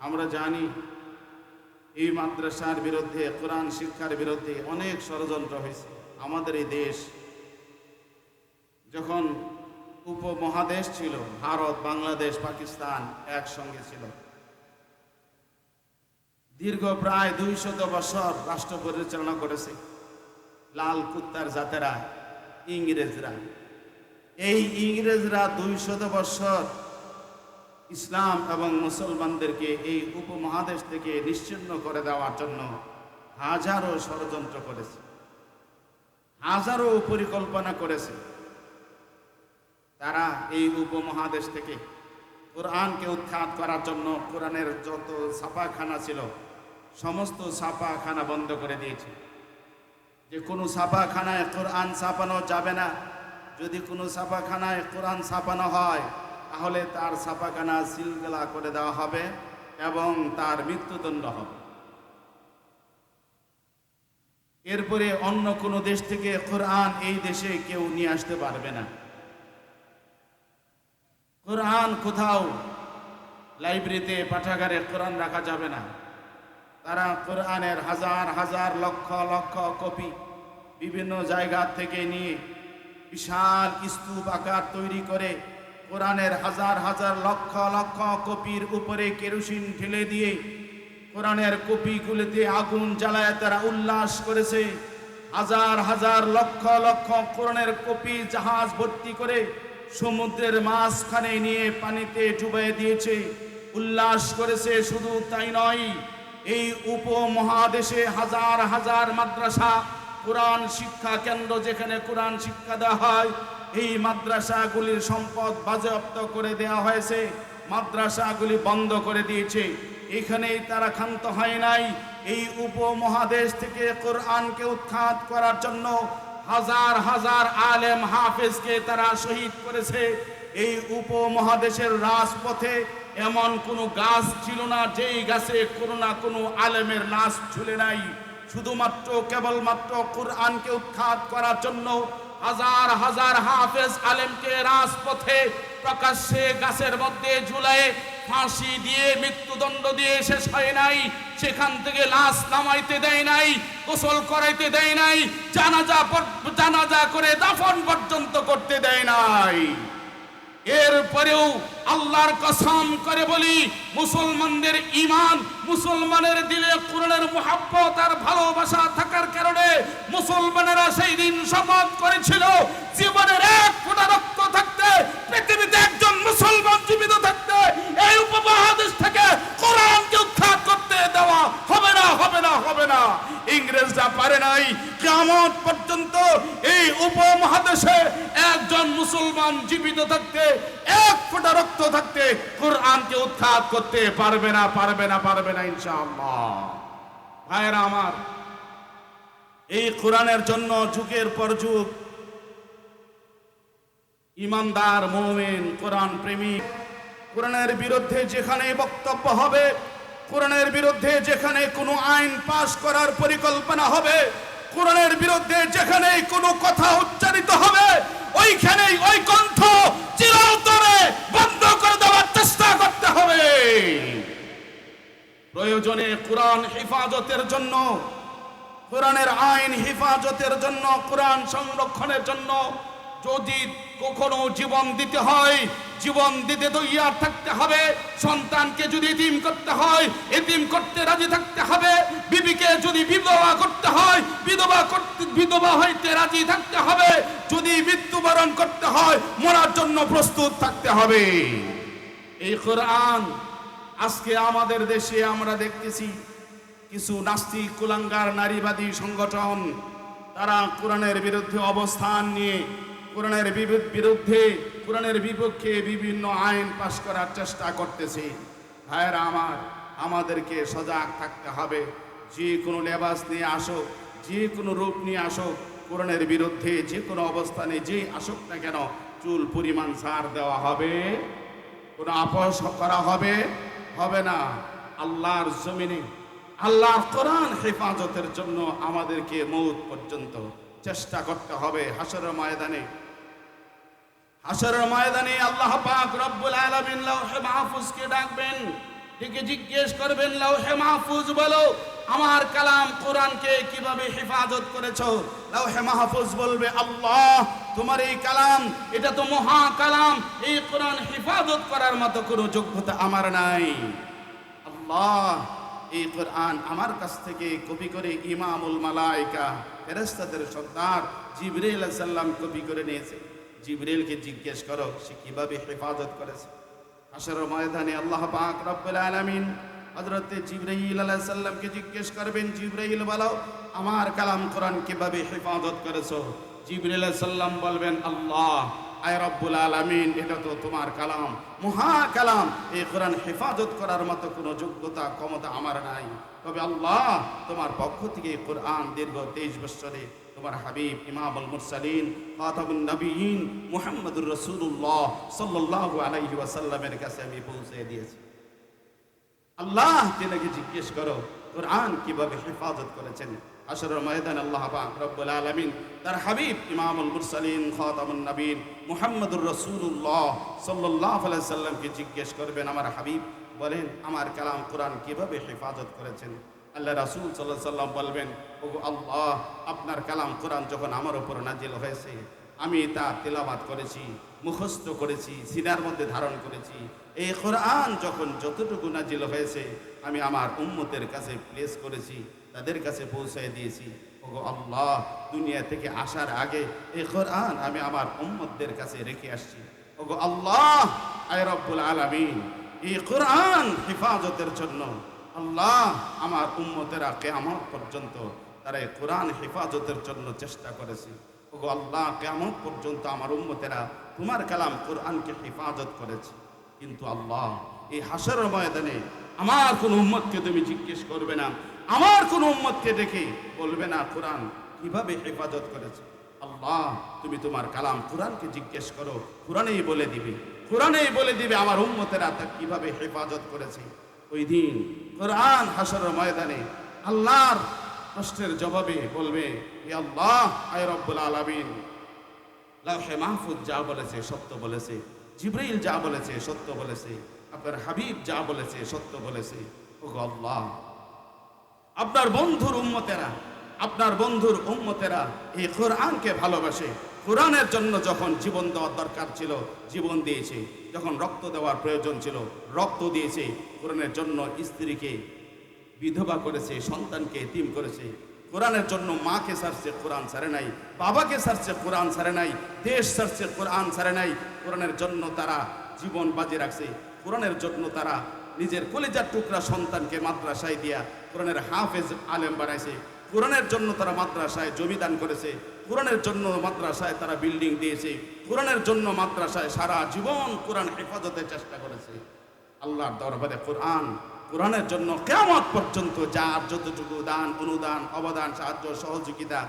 আমরা জানি এই মাদ্রাসার বিরুদ্ধে, কোরআন শিক্ষার বিরুদ্ধে অনেক ষড়যন্ত্র হয়েছে। আমাদের এই দেশ যখন উপমহাদেশ ছিল, ভারত, বাংলাদেশ, পাকিস্তান একসঙ্গে ছিল। দীর্ঘ প্রায় দুইশত বছর রাষ্ট্র পরিচালনা করেছে লাল কুত্তার জাতেরা, ইংরেজরা। এই ইংরেজরা দুইশত বছর ইসলাম এবং মুসলমানদেরকে এই উপমহাদেশ থেকে নিশ্চিন্ন করে দেওয়ার জন্য হাজারো ষড়যন্ত্র করেছে। হাজারো পরিকল্পনা করেছে। তারা এই উপমহাদেশ থেকে কোরআনকে উৎখাত করার জন্য কোরআনের যত ছাপাখানা ছিল, সমস্ত ছাপাখানা বন্ধ করে দিয়েছে। যে কোনো ছাপাখানায় কোরআন ছাপানো যাবে না। যদি কোনো ছাপাখানায় কোরআন ছাপানো হয় তাহলে তার ছাপাখানা সিলগালা করে দেওয়া হবে এবং তার মৃত্যুদণ্ড হবে। এরপরে অন্য কোনো দেশ থেকে কোরআন এই দেশে কেউ নিয়ে আসতে পারবে না। কোরআন কোথাও লাইব্রেরিতে, পাঠাগারে কোরআন রাখা যাবে না। তারা কোরআনের হাজার হাজার, লক্ষ লক্ষ কপি বিভিন্ন জায়গা থেকে নিয়ে বিশাল স্তূপ আকার তৈরি করে কোরআনের হাজার হাজার লক্ষ লক্ষ কপির উপরে কেরোসিন ঢেলে দিয়ে কোরআনের কপিগুলিতে আগুন জ্বালায় তারা উল্লাস করেছে। হাজার হাজার লক্ষ লক্ষ কোরআনের কপি জাহাজ ভর্তি করে সমুদ্রের মাঝখানে নিয়ে পানিতে ডুবিয়ে দিয়েছে। উল্লাস করেছে শুধু তাই নয়, এই উপমহাদেশে হাজার হাজার মাদ্রাসা, কোরআন শিক্ষা কেন্দ্র যেখানে কোরআন শিক্ষা দেওয়া হয় এই মাদ্রাসাগুলির সম্পদ বাজেয়াপ্ত করে দেওয়া হয়েছে। মাদ্রাসাগুলি বন্ধ করে দিয়েছে। এখানেই তারা ক্ষান্ত হয় নাই। এই উপমহাদেশ থেকে কোরআনকে উৎখাত করার জন্য হাজার হাজার আলেম হাফেজকে তারা শহীদ করেছে। এই উপমহাদেশের রাজপথে এমন কোনো গাছ ছিল না, যেই গাছে কোনো না কোনো আলেমের লাশ ঝুলে নাই। শুধুমাত্র, কেবলমাত্র কোরআনকে উৎখাত করার জন্য হাজার হাজার হাফেজ আলেমকে রাজপথে প্রকাশ্যে গাছের মধ্যে ঝুলায়ে ফাঁসি দিয়ে, মৃত্যুদণ্ড দিয়ে শেষ হয় নাই। সেখান থেকে লাশ নামাইতে দেয় নাই, গোসল করাইতে দেয় নাই, জানাজা জানাজা করে দাফন পর্যন্ত করতে দেয় নাই। এরপরেও আল্লাহর কসম করে বলি, মুসলমানদের ইমান মুসলমানের দিলে কোরআনের মোহাব্বত আর ভালোবাসা থাকার কারণে মুসলমানেরা সেই দিন শপথ করেছিল। জীবনের এক ফোঁটা রক্ত থাকতে পৃথিবীতে ইংরেজরা পারে নাই। কেমন পর্যন্ত এই উপমহাদেশে একজন মুসলমান জীবিত থাকতে, এক ফোঁটা রক্ত থাকতে কোরআনকে উৎখাত করতে পারবে না পারবে না পারবে না ইনশাআল্লাহ। ভাইরা আমার, এই কোরআনের জন্য যুগের পর যুগ ইমানদার মোমেন, কোরআন প্রেমিক, কোরআনের বিরুদ্ধে যেখানে বক্তব্য হবে কোরআনের বিরুদ্ধে যেখানে কোনো আইন পাশ করার পরিকল্পনা হবে, কোরআনের বিরুদ্ধে যেখানে কোনো কথা উচ্চারিত হবে, ওইখানেই ওই কণ্ঠ চিরতরে বন্ধ করে দেওয়ার চেষ্টা করতে হবে। প্রয়োজনে কোরআন হেফাজতের জন্য, কোরআনের আইন হেফাজতের জন্য, কোরআন সংরক্ষণের জন্য যদি কখনো জীবন দিতে হয়, জীবন দিতে তৈয়ার থাকতে হবে। সন্তানকে যদি এতিম করতে হয়, এতিম করতে রাজি থাকতে হবে। বিবিকে যদি বিধবা করতে হয়, বিধবা করতে, বিধবা হইতে রাজি থাকতে হবে। যদি মৃত্যুবরণ করতে হয়, মরার জন্য প্রস্তুত থাকতে হবে। এই কোরআন আজকে আমাদের দেশে আমরা দেখতেছি, কিছু নাস্তিক, কুলাঙ্গার, নারীবাদী সংগঠন, তারা কোরআনের বিরুদ্ধে অবস্থান নিয়ে কোরআনের বিরুদ্ধে কোরআনের বিপক্ষে বিভিন্ন আইন পাশ করার চেষ্টা করতেছে। ভাইয়েরা আমার, আমাদেরকে সজাগ থাকতে হবে। যে কোনো লেবাস নিয়ে আসো, যে কোনো রূপ নিয়ে আসো, কোরআনের বিরুদ্ধে যে কোনো অবস্থানে যে আসুক না কেন, চুল পরিমাণ সার দেওয়া হবে। কোনো আপোষ করা হবে হবে না। আল্লাহর জমিনে, আল্লাহর কোরআন হেফাজতের জন্য আমাদেরকে মৌত পর্যন্ত চেষ্টা করতে হবে। হাসরের ময়দানে হাসরের ময়দানে আল্লাহ পাক রব্বুল আলামিন লৌহে মাহফুজকে ডাকবেন। ডেকে জিজ্ঞেস করবেন, লাউহে মাহফুজ বলো, আমার কালাম কোরআনকে কীভাবে হেফাজত করেছ? লাউহে মাহফুজ বলবে, আল্লাহ, তোমার এই কালাম, এটা তো মহা কালাম। এই কোরআন হেফাজত করার মতো কোনো যোগ্যতা আমার নাই। আল্লাহ, এই কোরআন আমার কাছ থেকে কপি করে ইমামুল মালাইকা ফেরেস্তাদের সর্দার জিবরিল সাল্লাম কপি করে নিয়েছে। জিবরিলকে জিজ্ঞেস করো, সে কীভাবে হেফাজত করেছে? আসর ময়দানে আল্লাহ পাক রব্বুল আলামিন হযরতে জিবরাইল আলাইহিস সালামকে জিজ্ঞেস করবেন, জিবরাইল বলো, আমার কালাম কোরআন কীভাবে হেফাজত করেছ? আলাইহিস সালাম বলবেন, আল্লাহ আয় রব্বুল আলামিন, এটা তো তোমার কালাম। মহা কালাম। এই কোরআন হেফাজত করার মতো কোনো যোগ্যতা, ক্ষমতা আমার নাই। তবে আল্লাহ তোমার পক্ষ থেকে কোরআন দীর্ঘ তেইশ বছরে তোমার হাবিব ইমামুল মুরসালিন, খাতামুন নবীন মুহাম্মদুর রাসূলুল্লাহ সাল্লাল্লাহু আলাইহি ওয়াসাল্লামের কাছে আমি পৌঁছে দিয়েছি। আল্লাহ তিনাকে জিজ্ঞেস করো, কোরআন কীভাবে হেফাজত করেছেন? আসরের ময়দান, আল্লাহ পাক রব্বুল আলামিন, তার হাবিব ইমামুল মুরসালিন, খাতামুন নবীন মুহাম্মদুর রাসূলুল্লাহ সাল্লাল্লাহু আলাইহি সাল্লামকে জিজ্ঞেস করবেন, আমার হাবিব, বলেন, আমার কালাম কোরআন কীভাবে হেফাজত করেছেন? আল্লাহ রাসূল সাল্লাল্লাহু আলাইহি সাল্লাম বলবেন, ওগো আল্লাহ, আপনার কালাম কোরআন যখন আমার উপর নাজিল হয়েছে, আমি তা তেলাবাত করেছি, মুখস্থ করেছি, সিনার মধ্যে ধারণ করেছি। এই কোরআন যখন যতটুকু নাজিল হয়েছে, আমি আমার উম্মতের কাছে প্লেস করেছি। তাদের কাছে পৌঁছায় দিয়েছি। ওগো আল্লাহ, দুনিয়া থেকে আসার আগে এই কোরআন আমি আমার উম্মতদের কাছে রেখে আসছি। ওগো আল্লাহ, আয় রব্বুল আলামিন, এই কোরআন হেফাজতের জন্য আল্লাহ আমার উম্মতেরা কেয়ামত পর্যন্ত তারা এই কোরআন হেফাজতের জন্য চেষ্টা করেছে। ওগো আল্লাহ, কেয়ামত পর্যন্ত আমার উম্মতেরা তোমার কালাম কোরআনকে হেফাজত করেছে। কিন্তু আল্লাহ, এই হাসর ময়দানে আমার কোন উম্মতকে তুমি জিজ্ঞেস করবে না। আমার কোন উম্মতকে দেখে বলবে না, কোরআন কীভাবে হেফাজত করেছে? আল্লাহ, তুমি তোমার কালাম কোরআনকে জিজ্ঞেস করো, কোরআনেই বলে দিবে। কোরআনেই বলে দিবে আমার উম্মতেরা তা কীভাবে হেফাজত করেছে। ওই দিন কোরআন হাসর ময়দানে আল্লাহর প্রশ্নের জবাবে বলবে, হে আল্লাহ, আয় রব্বুল আলামিন। লাউহে মাহফুজ যা বলেছে সত্য বলেছে, জিব্রাইল যা বলেছে সত্য বলেছে, আপনার হাবিব যা বলেছে সত্য বলেছে। ওগো আল্লাহ আপনার বন্ধুর উম্মতেরা, আপনার বন্ধুর উম্মতেরা এই কোরআনকে ভালোবাসে। কোরআনের জন্য যখন জীবন দেওয়ার দরকার ছিল, জীবন দিয়েছে। যখন রক্ত দেওয়ার প্রয়োজন ছিল, রক্ত দিয়েছে। কোরআনের জন্য স্ত্রীকে বিধবা করেছে, সন্তানকে এতিম করেছে। কোরআনের জন্য মাকে সারছে, কোরআন সারে নাই। বাবাকে সারছে, কোরআন সারে নাই। দেশ সারছে, কোরআন সারে নাই। কোরআনের জন্য তারা জীবন বাজি রাখছে। কোরআনের জন্য তারা নিজের কলেজার টুকরা সন্তানকে মাদ্রাসায় দিয়া কোরআনের হাফেজ আলেম বানাইছে। কোরআনের জন্য তারা মাদ্রাসায় জমি দান করেছে। কোরআনের জন্য মাদ্রাসায় তারা বিল্ডিং দিয়েছে। কোরআনের জন্য মাদ্রাসায় সারা জীবন কোরআন হেফাজতের চেষ্টা করেছে। আল্লাহর দরবারে কোরআন, কোরআনের জন্য কেমন পর্যন্ত যার যতটুকু দান, অনুদান, অবদান, সাহায্য, সহযোগিতা,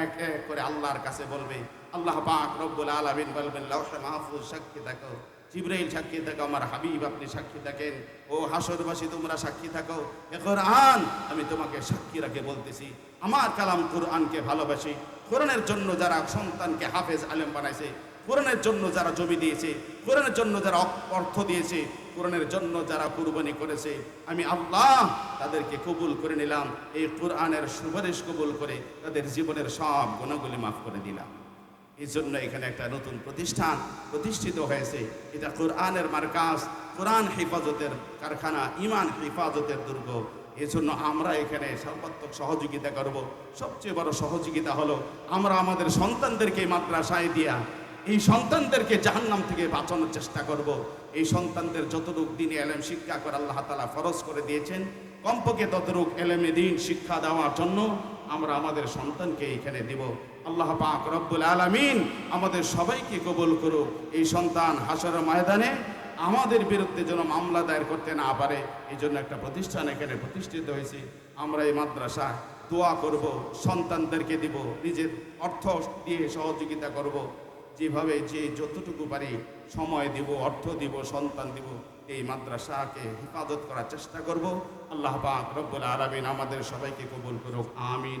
এক এক করে আল্লাহর কাছে বলবে। আল্লাহ পাক রব্বুল আলামিন বলবেন, লাউহে মাহফুজ, সাক্ষী থাকো। জিব্রাইল সাক্ষী থাকো, আমার হাবিব, আপনি সাক্ষী থাকেন। ও হাসরবাসী, তোমরা সাক্ষী থাকো। এ কোরআন, আমি তোমাকে সাক্ষী রাখে বলতেছি। আমার কালাম কোরআনকে ভালোবাসি। কোরআনের জন্য যারা সন্তানকে হাফেজ আলেম বানাইছে, কোরআনের জন্য যারা জমি দিয়েছে, কোরআনের জন্য যারা অর্থ দিয়েছে, কোরআনের জন্য যারা কুরবানি করেছে, আমি আল্লাহ তাদেরকে কবুল করে নিলাম। এই কোরআনের সুপারিশ কবুল করে তাদের জীবনের সব গুণাগুলি মাফ করে দিলাম। এই জন্য এখানে একটা নতুন প্রতিষ্ঠান প্রতিষ্ঠিত হয়েছে। এটা কোরআনের মার্কাজ, কোরআন হেফাজতের কারখানা ইমান হেফাজতের দুর্গ। এই জন্য আমরা এখানে সর্বাত্মক সহযোগিতা করব। সবচেয়ে বড় সহযোগিতা হলো, আমরা আমাদের সন্তানদেরকে মাদ্রাসায় দিয়া, এই সন্তানদেরকে জাহান্নাম থেকে বাঁচানোর চেষ্টা করব। এই সন্তানদের যতটুক দিন এলেম শিক্ষা করে আল্লাহ তালা ফরজ করে দিয়েছেন, কমপক্ষে ততটুক এলেমে দিন শিক্ষা দেওয়ার জন্য আমরা আমাদের সন্তানকে এখানে দেব। আল্লাহ পাক রব্বুল আলামিন আমাদের সবাইকে কবুল করুক। এই সন্তান হাসর ময়দানে আমাদের বিরুদ্ধে যেন মামলা দায়ের করতে না পারে এই জন্য একটা প্রতিষ্ঠান এখানে প্রতিষ্ঠিত হয়েছে। আমরা এই মাদ্রাসা দোয়া করব, সন্তানদেরকে দিব, নিজের অর্থ দিয়ে সহযোগিতা করব। যেভাবে যে যতটুকু পারি সময় দিব, অর্থ দিব, সন্তান দিব, এই মাদ্রাসাকে হেফাজত করার চেষ্টা করব। আল্লাহ পাক রব্বুল আলামিন আমাদের সবাইকে কবুল করুক। আমিন।